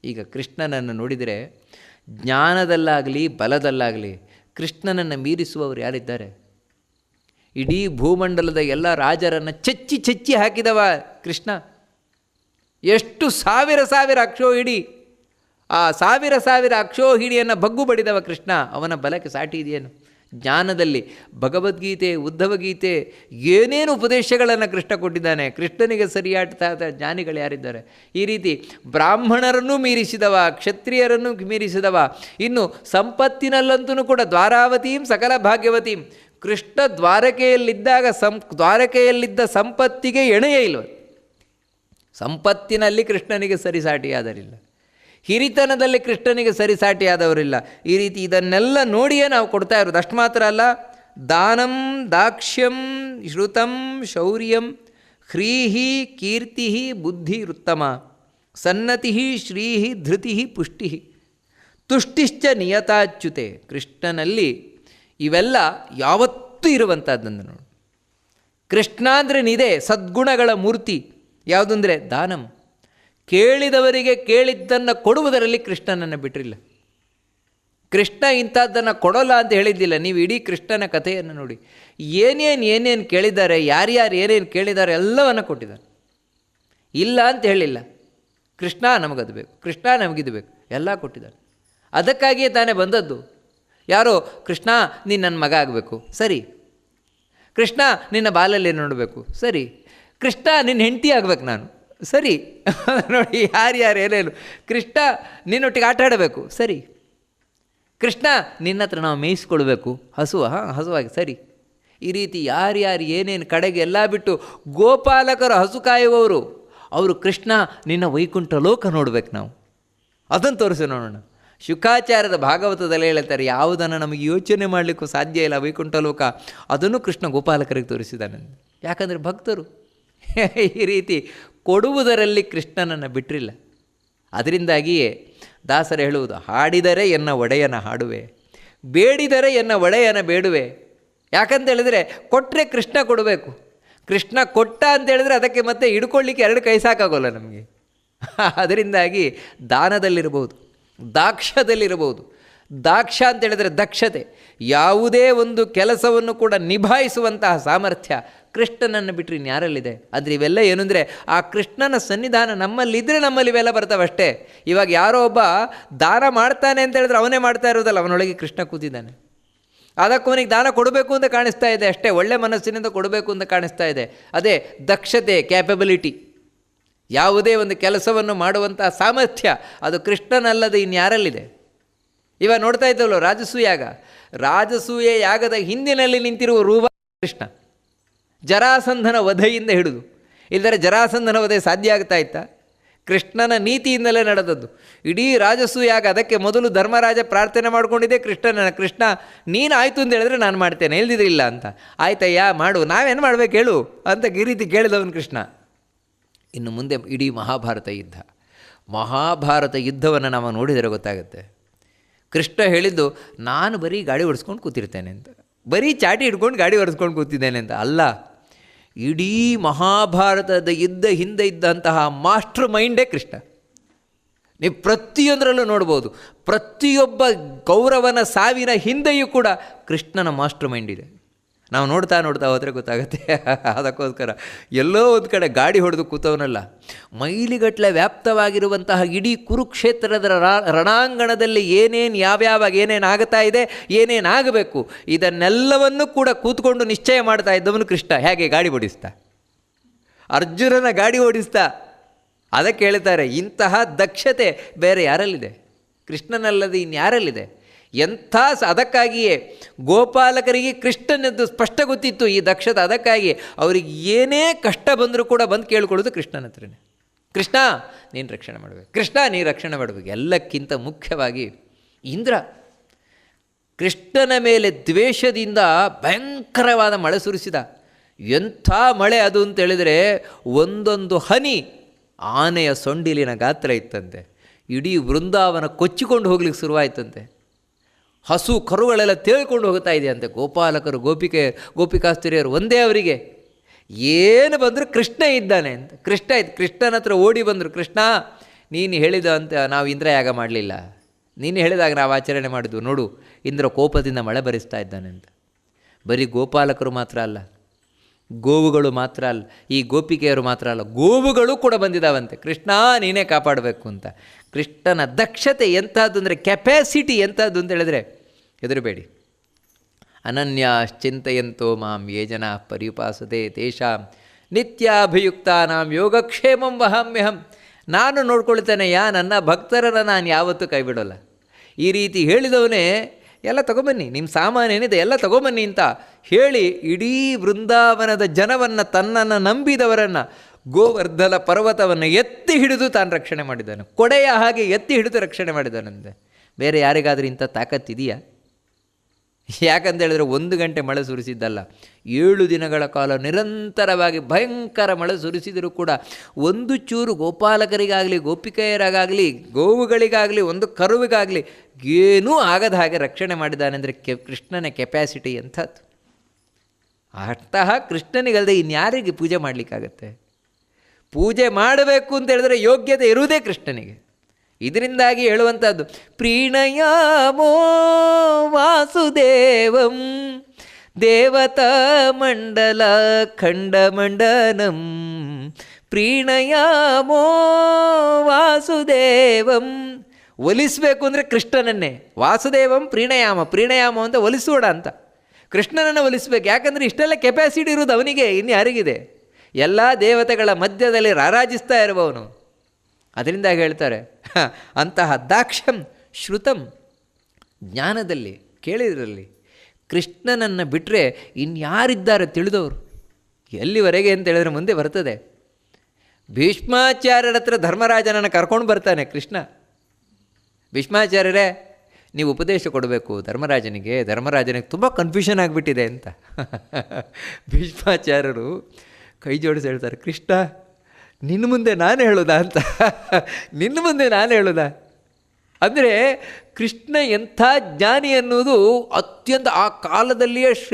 ಈಗ ಕೃಷ್ಣನನ್ನು ನೋಡಿದರೆ, ಜ್ಞಾನದಲ್ಲಾಗಲಿ, ಬಲದಲ್ಲಾಗಲಿ, ಕೃಷ್ಣನನ್ನು ಮೀರಿಸುವವರು ಯಾರಿದ್ದಾರೆ? ಇಡೀ ಭೂಮಂಡಲದ ಎಲ್ಲ ರಾಜರನ್ನು ಚಚ್ಚಿ ಚಚ್ಚಿ ಹಾಕಿದವ ಕೃಷ್ಣ. ಎಷ್ಟು ಸಾವಿರ ಸಾವಿರ ಅಕ್ಷೋಹಿಡಿ ಆ ಸಾವಿರ ಸಾವಿರ ಅಕ್ಷೋಹಿಣಿಯನ್ನು ಬಗ್ಗು ಬಡಿದವ ಕೃಷ್ಣ, ಅವನ ಬಲಕ್ಕೆ ಸಾಟಿ ಇದೆಯೇನು? ಜ್ಞಾನದಲ್ಲಿ ಭಗವದ್ಗೀತೆ, ಉದ್ಧವಗೀತೆ, ಏನೇನು ಉಪದೇಶಗಳನ್ನು ಕೃಷ್ಣ ಕೊಟ್ಟಿದ್ದಾನೆ? ಕೃಷ್ಣನಿಗೆ ಸರಿಯಾದ ಜ್ಞಾನಿಗಳು ಯಾರಿದ್ದಾರೆ? ಈ ರೀತಿ ಬ್ರಾಹ್ಮಣರನ್ನು ಮೀರಿಸಿದವ, ಕ್ಷತ್ರಿಯರನ್ನು ಮೀರಿಸಿದವ, ಇನ್ನು ಸಂಪತ್ತಿನಲ್ಲಂತೂ ಕೂಡ ದ್ವಾರಾವತೀಂ ಸಕಲ ಭಾಗ್ಯವತೀಂ ಕೃಷ್ಣ ದ್ವಾರಕೆಯಲ್ಲಿದ್ದಾಗ ಸಂ, ದ್ವಾರಕೆಯಲ್ಲಿದ್ದ ಸಂಪತ್ತಿಗೆ ಎಣೆಯೇ ಇಲ್ಲ ಸಂಪತ್ತಿನಲ್ಲಿ ಕೃಷ್ಣನಿಗೆ ಸರಿಸಾಟಿಯಾದರಿಲ್ಲ. ಹಿರಿತನದಲ್ಲಿ ಕೃಷ್ಣನಿಗೆ ಸರಿಸಾಟಿಯಾದವರಿಲ್ಲ. ಈ ರೀತಿ ಇದನ್ನೆಲ್ಲ ನೋಡಿಯೇ ನಾವು ಕೊಡ್ತಾ ಇರೋದು. ಅಷ್ಟು ಮಾತ್ರ ಅಲ್ಲ, ದಾನಂ, ದಾಕ್ಷ್ಯಂ, ಶ್ರುತಂ, ಶೌರ್ಯಂ, ಹ್ರೀಹಿ ಕೀರ್ತಿ ಬುದ್ಧಿ ಉತ್ತಮ ಸನ್ನತಿ ಶ್ರೀಹಿ ಧೃತಿ ಪುಷ್ಟಿ ತುಷ್ಟಿಶ್ಚ ನಿಯತಾಚ್ಯುತೆ. ಕೃಷ್ಣನಲ್ಲಿ ಇವೆಲ್ಲ ಯಾವತ್ತೂ ಇರುವಂಥದ್ದನ್ನು ನೋಡು. ಕೃಷ್ಣ ಸದ್ಗುಣಗಳ ಮೂರ್ತಿ. ಯಾವುದಂದರೆ ದಾನಂ. ಕೇಳಿದವರಿಗೆ ಕೇಳಿದ್ದನ್ನು ಕೊಡುವುದರಲ್ಲಿ ಕೃಷ್ಣನನ್ನು ಬಿಟ್ಟಿಲ್ಲ ಕೃಷ್ಣ ಇಂಥದ್ದನ್ನು ಕೊಡೋಲ್ಲ ಅಂತ ಹೇಳಿದ್ದಿಲ್ಲ. ನೀವು ಇಡೀ ಕೃಷ್ಣನ ಕಥೆಯನ್ನು ನೋಡಿ. ಏನೇನು ಏನೇನು ಕೇಳಿದ್ದಾರೆ, ಯಾರ್ಯಾರು ಏನೇನು ಕೇಳಿದ್ದಾರೆ ಎಲ್ಲವನ್ನು ಕೊಟ್ಟಿದ್ದಾರೆ ಇಲ್ಲ ಅಂತ ಹೇಳಿಲ್ಲ. ಕೃಷ್ಣ ನಮಗದು ಬೇಕು. ಕೃಷ್ಣ ನಮಗಿದು ಬೇಕು. ಎಲ್ಲ ಕೊಟ್ಟಿದ್ದಾನೆ. ಅದಕ್ಕಾಗಿಯೇ ತಾನೇ ಬಂದದ್ದು. ಯಾರೋ, ಕೃಷ್ಣ, ನೀನು ನನ್ನ ಮಗ ಆಗಬೇಕು. ಸರಿ. ಕೃಷ್ಣ ನಿನ್ನ ಬಾಲಲ್ಲಿ ನೋಡಬೇಕು. ಸರಿ. ಕೃಷ್ಣ ನಿನ್ನ ಹೆಂಡತಿ ಆಗ್ಬೇಕು ನಾನು. ಸರಿ. ನೋಡಿ ಯಾರ್ಯಾರು ಏನೇನು ಕೃಷ್ಣ ನಿನ್ನೊಟ್ಟಿಗೆ ಆಟ ಆಡಬೇಕು. ಸರಿ. ಕೃಷ್ಣ, ನಿನ್ನ ಹತ್ರ ನಾವು ಮೇಯಿಸ್ಕೊಳ್ಬೇಕು. ಹಸುವ, ಹಾಂ, ಹಸುವಾಗಿ, ಸರಿ. ಈ ರೀತಿ ಯಾರ್ಯಾರು ಏನೇನು ಕಡೆಗೆ ಎಲ್ಲ ಬಿಟ್ಟು ಗೋಪಾಲಕರು ಹಸು ಕಾಯುವವರು, ಅವರು ಕೃಷ್ಣ, ನಿನ್ನ ವೈಕುಂಠ ಲೋಕ ನೋಡ್ಬೇಕು ನಾವು. ಅದನ್ನು ತೋರಿಸಿ ನೋಡೋಣ. ಶುಕಾಚಾರ್ಯದ ಭಾಗವತದಲ್ಲಿ ಹೇಳ್ತಾರೆ, ಯಾವುದನ್ನು ನಮಗೆ ಯೋಚನೆ ಮಾಡಲಿಕ್ಕೂ ಸಾಧ್ಯ ಇಲ್ಲ ವೈಕುಂಠ ಲೋಕ. ಅದನ್ನು ಕೃಷ್ಣ ಗೋಪಾಲಕರಿಗೆ ತೋರಿಸಿದ್ದಾನೆ. ಯಾಕಂದರೆ ಭಕ್ತರು. ಈ ರೀತಿ ಕೊಡುವುದರಲ್ಲಿ ಕೃಷ್ಣನನ್ನು ಬಿಟ್ಟಿಲ್ಲ ಅದರಿಂದಾಗಿಯೇ ದಾಸರ ಹೇಳುವುದು, ಹಾಡಿದರೆ ಎನ್ನ ಒಡೆಯನ ಹಾಡುವೆ, ಬೇಡಿದರೆ ಎನ್ನ ಒಡೆಯನ ಬೇಡುವೆ. ಯಾಕಂತ ಹೇಳಿದರೆ ಕೊಟ್ಟರೆ ಕೃಷ್ಣ ಕೊಡಬೇಕು. ಕೃಷ್ಣ ಕೊಟ್ಟ ಅಂತ ಹೇಳಿದ್ರೆ ಅದಕ್ಕೆ ಮತ್ತೆ ಹಿಡ್ಕೊಳ್ಳಿಕ್ಕೆ ಎರಡು ಕೈ ಸಾಕಾಗೋಲ್ಲ ನಮಗೆ. ಅದರಿಂದಾಗಿ ದಾನದಲ್ಲಿರಬಹುದು, ದಾಕ್ಷದಲ್ಲಿರಬಹುದು. ದಾಕ್ಷ ಅಂತ ಹೇಳಿದರೆ ದಕ್ಷತೆ, ಯಾವುದೇ ಒಂದು ಕೆಲಸವನ್ನು ಕೂಡ ನಿಭಾಯಿಸುವಂತಹ ಸಾಮರ್ಥ್ಯ ಕೃಷ್ಣನನ್ನು ಬಿಟ್ಟರೆ ಇನ್ಯಾರಲ್ಲಿದೆ ಆದರೆ ಇವೆಲ್ಲ ಏನು ಅಂದರೆ ಆ ಕೃಷ್ಣನ ಸನ್ನಿಧಾನ ನಮ್ಮಲ್ಲಿದ್ದರೆ ನಮ್ಮಲ್ಲಿ ಇವೆಲ್ಲ ಬರ್ತಾವಷ್ಟೇ ಇವಾಗ ಯಾರೋ ಒಬ್ಬ ದಾನ ಮಾಡ್ತಾನೆ ಅಂತ ಹೇಳಿದ್ರೆ ಅವನೇ ಮಾಡ್ತಾ ಇರೋದಲ್ಲ, ಅವನೊಳಗೆ ಕೃಷ್ಣ ಕೂತಿದ್ದಾನೆ. ಅದಕ್ಕೆ ಅವನಿಗೆ ದಾನ ಕೊಡಬೇಕು ಅಂತ ಕಾಣಿಸ್ತಾ ಇದೆ ಅಷ್ಟೇ, ಒಳ್ಳೆ ಮನಸ್ಸಿನಿಂದ ಕೊಡಬೇಕು ಅಂತ ಕಾಣಿಸ್ತಾ ಇದೆ. ಅದೇ ದಕ್ಷತೆ ಕ್ಯಾಪಬಿಲಿಟಿ ಯಾವುದೇ ಒಂದು ಕೆಲಸವನ್ನು ಮಾಡುವಂಥ ಸಾಮರ್ಥ್ಯ, ಅದು ಕೃಷ್ಣನಲ್ಲದೆ ಇನ್ಯಾರಲ್ಲಿದೆ ಇವಾಗ ನೋಡ್ತಾ ಇದ್ದವಲ್ಲ ರಾಜಸೂಯಾಗ. ರಾಜಸೂಯ ಯಾಗದ ಹಿಂದಿನಲ್ಲಿ ನಿಂತಿರುವ ರೂಪ ಕೃಷ್ಣ. ಜರಾಸಂಧನ ವಧೆಯಿಂದ ಹಿಡಿದು ಇಲ್ಲದರೆ ಜರಾಸಂಧನ ವಧೆ ಸಾಧ್ಯ ಆಗ್ತಾ ಇತ್ತಾ? ಕೃಷ್ಣನ ನೀತಿಯಿಂದಲೇ ನಡೆದದ್ದು. ಇಡೀ ರಾಜಸೂಯಾಗ ಅದಕ್ಕೆ ಮೊದಲು ಧರ್ಮರಾಜ ಪ್ರಾರ್ಥನೆ ಮಾಡಿಕೊಂಡಿದ್ದೆ, ಕೃಷ್ಣನ, ಕೃಷ್ಣ, ನೀನು ಆಯಿತು ಅಂತ ಹೇಳಿದ್ರೆ ನಾನು ಮಾಡ್ತೇನೆ ಇಲ್ದಿದ್ರಿಲ್ಲ ಅಂತ. ಆಯ್ತಯ್ಯ, ಮಾಡು, ನಾವೇನು ಮಾಡ್ಬೇಕು ಹೇಳು ಅಂತ ಈ ರೀತಿ ಕೇಳಿದವನು ಕೃಷ್ಣ. ಇನ್ನು ಮುಂದೆ ಇಡೀ ಮಹಾಭಾರತ ಯುದ್ಧ. ಮಹಾಭಾರತ ಯುದ್ಧವನ್ನು ನಾವು ನೋಡಿದರೆ ಗೊತ್ತಾಗುತ್ತೆ. ಕೃಷ್ಣ ಹೇಳಿದ್ದು, ನಾನು ಬರೀ ಗಾಡಿ ಓಡಿಸ್ಕೊಂಡು ಕೂತಿರ್ತೇನೆ ಅಂತ. ಬರೀ ಚಾಟಿ ಹಿಡ್ಕೊಂಡು ಗಾಡಿ ಓಡಿಸ್ಕೊಂಡು ಕೂತಿದ್ದೇನೆ ಅಂತ. ಅಲ್ಲ ಇಡೀ ಮಹಾಭಾರತದ ಇದ್ದ ಹಿಂದೆ ಇದ್ದಂತಹ ಮಾಸ್ಟರ್ ಮೈಂಡೇ ಕೃಷ್ಣ. ನೀವು ಪ್ರತಿಯೊಂದರಲ್ಲೂ ನೋಡ್ಬೋದು, ಪ್ರತಿಯೊಬ್ಬ ಗೌರವನ ಸಾವಿನ ಹಿಂದೆಯೂ ಕೂಡ ಕೃಷ್ಣನ ಮಾಸ್ಟರ್ ಮೈಂಡ್ ಇದೆ. ನಾವು ನೋಡ್ತಾ ನೋಡ್ತಾ ಹೋದರೆ ಗೊತ್ತಾಗುತ್ತೆ. ಅದಕ್ಕೋಸ್ಕರ ಎಲ್ಲೋ ಒಂದು ಕಡೆ ಗಾಡಿ ಹೊಡೆದು ಕೂತವನಲ್ಲ. ಮೈಲಿಗಟ್ಟಲೆ ವ್ಯಾಪ್ತವಾಗಿರುವಂತಹ ಇಡೀ ಕುರುಕ್ಷೇತ್ರದ ರಣಾಂಗಣದಲ್ಲಿ ಏನೇನು ಯಾವ್ಯಾವಾಗ ಏನೇನು ಆಗ್ತಾ ಇದೆ, ಏನೇನು ಆಗಬೇಕು, ಇದನ್ನೆಲ್ಲವನ್ನು ಕೂಡ ಕೂತ್ಕೊಂಡು ನಿಶ್ಚಯ ಮಾಡ್ತಾ ಇದ್ದವನು ಕೃಷ್ಣ. ಹೇಗೆ ಗಾಡಿ ಓಡಿಸ್ತಾ? ಅರ್ಜುನನ ಗಾಡಿ ಓಡಿಸ್ತಾ? ಅದಕ್ಕೆ ಹೇಳ್ತಾರೆ, ಇಂತಹ ದಕ್ಷತೆ ಬೇರೆ ಯಾರಲ್ಲಿದೆ? ಕೃಷ್ಣನಲ್ಲದೆ ಇನ್ಯಾರಲ್ಲಿದೆ? ಎಂಥ ಅದಕ್ಕಾಗಿಯೇ ಗೋಪಾಲಕರಿಗೆ ಕೃಷ್ಣನದ್ದು ಸ್ಪಷ್ಟ ಗೊತ್ತಿತ್ತು ಈ ದಕ್ಷತೆ ಅದಕ್ಕಾಗಿ ಅವರಿಗೆ ಏನೇ ಕಷ್ಟ ಬಂದರೂ ಕೂಡ ಬಂದು ಕೇಳ್ಕೊಳ್ಳೋದು ಕೃಷ್ಣನ ಹತ್ರನೇ. ಕೃಷ್ಣ, ನೀನು ರಕ್ಷಣೆ ಮಾಡಬೇಕು. ಕೃಷ್ಣ ನೀನು ರಕ್ಷಣೆ ಮಾಡಬೇಕು. ಎಲ್ಲಕ್ಕಿಂತ ಮುಖ್ಯವಾಗಿ ಇಂದ್ರ ಕೃಷ್ಣನ ಮೇಲೆ ದ್ವೇಷದಿಂದ ಭಯಂಕರವಾದ ಮಳೆ ಸುರಿಸಿದ. ಎಂಥ ಮಳೆ ಅದು ಅಂತ ಹೇಳಿದರೆ ಒಂದೊಂದು ಹನಿ ಆನೆಯ ಸೊಂಡಿಲಿನ ಗಾತ್ರ ಇತ್ತಂತೆ. ಇಡೀ ವೃಂದಾವನ ಕೊಚ್ಚಿಕೊಂಡು ಹೋಗ್ಲಿಕ್ಕೆ ಶುರುವಾಯ್ತಂತೆ. ಹಸು ಕರುಗಳೆಲ್ಲ ತೇಳ್ಕೊಂಡು ಹೋಗ್ತಾ ಇದೆ ಇದೆಯಂತೆ ಗೋಪಾಲಕರು, ಗೋಪಿಕೆ, ಗೋಪಿಕಾಸ್ತ್ರೀಯರು ಒಂದೇ ಅವರಿಗೆ. ಏನು ಬಂದರೂ ಕೃಷ್ಣ ಇದ್ದಾನೆ ಅಂತ. ಕೃಷ್ಣ ಇದ್ದು ಕೃಷ್ಣನ ಹತ್ರ ಓಡಿ ಬಂದರು, ಕೃಷ್ಣ, ನೀನು ಹೇಳಿದ ಅಂತ ನಾವು ಇಂದ್ರ ಯಾಗ ಮಾಡಲಿಲ್ಲ. ನೀನು ಹೇಳಿದಾಗ ನಾವು ಆಚರಣೆ ಮಾಡಿದ್ವು ನೋಡು, ಇಂದ್ರ ಕೋಪದಿಂದ ಮಳೆ ಬರಿಸ್ತಾ ಇದ್ದಾನೆ ಅಂತ. ಬರೀ ಗೋಪಾಲಕರು ಮಾತ್ರ ಅಲ್ಲ, ಗೋವುಗಳು ಮಾತ್ರ ಅಲ್ಲ, ಈ ಗೋಪಿಕೆಯರು ಮಾತ್ರ ಅಲ್ಲ, ಗೋವುಗಳು ಕೂಡ ಬಂದಿದ್ದಾವಂತೆ ಕೃಷ್ಣ, ನೀನೇ ಕಾಪಾಡಬೇಕು ಅಂತ. ಕೃಷ್ಣನ ದಕ್ಷತೆ ಎಂಥದ್ದು ಅಂದರೆ ಕೆಪ್ಯಾಸಿಟಿ ಎಂಥದ್ದು ಅಂತ ಹೇಳಿದ್ರೆ ಹೆದರಬೇಡಿ. ಅನನ್ಯಾಶ್ಚಿಂತೆಯಂತೋ ಮಾಂ ಯೇ ಜನ ಪರಿಪಾಸತೆ ತೇಷಾಂ ನಿತ್ಯಾಭಿಯುಕ್ತಾನಾಂ ಯೋಗಕ್ಷೇಮಂ ವಹಾಮ್ಯಹಂ. ನಾನು ನೋಡ್ಕೊಳ್ತೇನೆ ಯಾ ನನ್ನ ಭಕ್ತರನ್ನು ನಾನು ಯಾವತ್ತೂ ಕೈ ಬಿಡೋಲ್ಲ ಈ ರೀತಿ ಹೇಳಿದವನೇ, ಎಲ್ಲ ತಗೊಂಬನ್ನಿ ನಿಮ್ಮ ಸಾಮಾನು ಏನಿದೆ ಎಲ್ಲ ತಗೊಂಬನ್ನಿ ಅಂತ ಹೇಳಿ ಇಡೀ ವೃಂದಾವನದ ಜನವನ್ನು ತನ್ನನ್ನು ನಂಬಿದವರನ್ನು ಗೋವರ್ಧನ ಪರ್ವತವನ್ನು ಎತ್ತಿ ಹಿಡಿದು ತಾನು ರಕ್ಷಣೆ ಮಾಡಿದ್ದಾನೆ ಕೊಡೆಯ ಹಾಗೆ ಎತ್ತಿ ಹಿಡಿದು ರಕ್ಷಣೆ ಮಾಡಿದ್ದಾನಂತೆ ಬೇರೆ ಯಾರಿಗಾದರೂ ಇಂಥ ತಾಕತ್ತಿದೆಯಾ ಯಾಕಂತ ಹೇಳಿದ್ರೆ ಒಂದು ಗಂಟೆ ಮಳೆ ಸುರಿಸಿದ್ದಲ್ಲ. ಏಳು ದಿನಗಳ ಕಾಲ ನಿರಂತರವಾಗಿ ಭಯಂಕರ ಮಳೆ ಸುರಿಸಿದರೂ ಕೂಡ ಒಂದು ಚೂರು ಗೋಪಾಲಕರಿಗಾಗಲಿ, ಗೋಪಿಕೆಯರಿಗಾಗಲಿ, ಗೋವುಗಳಿಗಾಗಲಿ, ಒಂದು ಕರುವಿಗಾಗಲಿ ಏನೂ ಆಗದ ಹಾಗೆ ರಕ್ಷಣೆ ಮಾಡಿದ್ದಾನೆ ಅಂದರೆ ಕೆ, ಕೃಷ್ಣನ ಕೆಪ್ಯಾಸಿಟಿ ಅಂಥದ್ದು ಅಂತಹ ಕೃಷ್ಣನಿಗಲ್ಲದೆ ಇನ್ಯಾರಿಗೆ ಪೂಜೆ ಮಾಡಲಿಕ್ಕಾಗತ್ತೆ? ಪೂಜೆ ಮಾಡಬೇಕು ಅಂತ ಹೇಳಿದ್ರೆ ಯೋಗ್ಯತೆ ಇರುವುದೇ ಕೃಷ್ಣನಿಗೆ. ಇದರಿಂದಾಗಿ ಹೇಳುವಂಥದ್ದು, ಪ್ರೀಣಯಾಮೋ ವಾಸುದೇವಂ ದೇವತಾ ಮಂಡಲ ಖಂಡಮಂಡನಂ ಪ್ರೀಣಯಾಮೋ ವಾಸುದೇವಂ. ಒಲಿಸಬೇಕು ಅಂದರೆ ಕೃಷ್ಣನನ್ನೇ. ವಾಸುದೇವಂ ಪ್ರೀಣಯಾಮ ಪ್ರೀಣಯಾಮ ಅಂತ ಒಲಿಸೋಣ ಅಂತ. ಕೃಷ್ಣನನ್ನು ಒಲಿಸ್ಬೇಕು. ಯಾಕಂದರೆ ಇಷ್ಟೆಲ್ಲ ಕೆಪಾಸಿಟಿ ಇರೋದು ಅವನಿಗೆ ಇನ್ನು ಯಾರಿಗಿದೆ ಎಲ್ಲ ದೇವತೆಗಳ ಮಧ್ಯದಲ್ಲಿ ರಾರಾಜಿಸ್ತಾ ಇರುವವನು. ಅದರಿಂದ ಹೇಳ್ತಾರೆ ಅಂತಹ ದಾಕ್ಷಂ ಶ್ರುತಂ ಜ್ಞಾನದಲ್ಲಿ, ಕೇಳಿದ್ರಲ್ಲಿ ಕೃಷ್ಣನನ್ನು ಬಿಟ್ಟರೆ ಇನ್ಯಾರಿದ್ದಾರೆ ತಿಳಿದವರು? ಎಲ್ಲಿವರೆಗೆ ಅಂತ ಹೇಳಿದ್ರೆ ಮುಂದೆ ಬರ್ತದೆ. ಭೀಷ್ಮಾಚಾರ್ಯರ ಹತ್ರ ಧರ್ಮರಾಜನನ್ನು ಕರ್ಕೊಂಡು ಬರ್ತಾನೆ ಕೃಷ್ಣ. ಭೀಷ್ಮಾಚಾರ್ಯರೇ, ನೀವು ಉಪದೇಶ ಕೊಡಬೇಕು ಧರ್ಮರಾಜನಿಗೆ ಧರ್ಮರಾಜನಿಗೆ ತುಂಬ ಕನ್ಫ್ಯೂಷನ್ ಆಗಿಬಿಟ್ಟಿದೆ ಅಂತ. ಭೀಷ್ಮಾಚಾರ್ಯರು ಕೈ ಜೋಡಿಸಿ ಹೇಳ್ತಾರೆ, ಕೃಷ್ಣ, ನಿನ್ನ ಮುಂದೆ ನಾನು ಹೇಳೋದಾ ಅಂತ. ನಿನ್ನ ಮುಂದೆ ನಾನು ಹೇಳೋದಾ? ಅಂದರೆ ಕೃಷ್ಣ ಎಂಥ ಜ್ಞಾನಿ ಅನ್ನೋದು ಅತ್ಯಂತ ಆ ಕಾಲದಲ್ಲಿಯೇ ಶ್ರೇ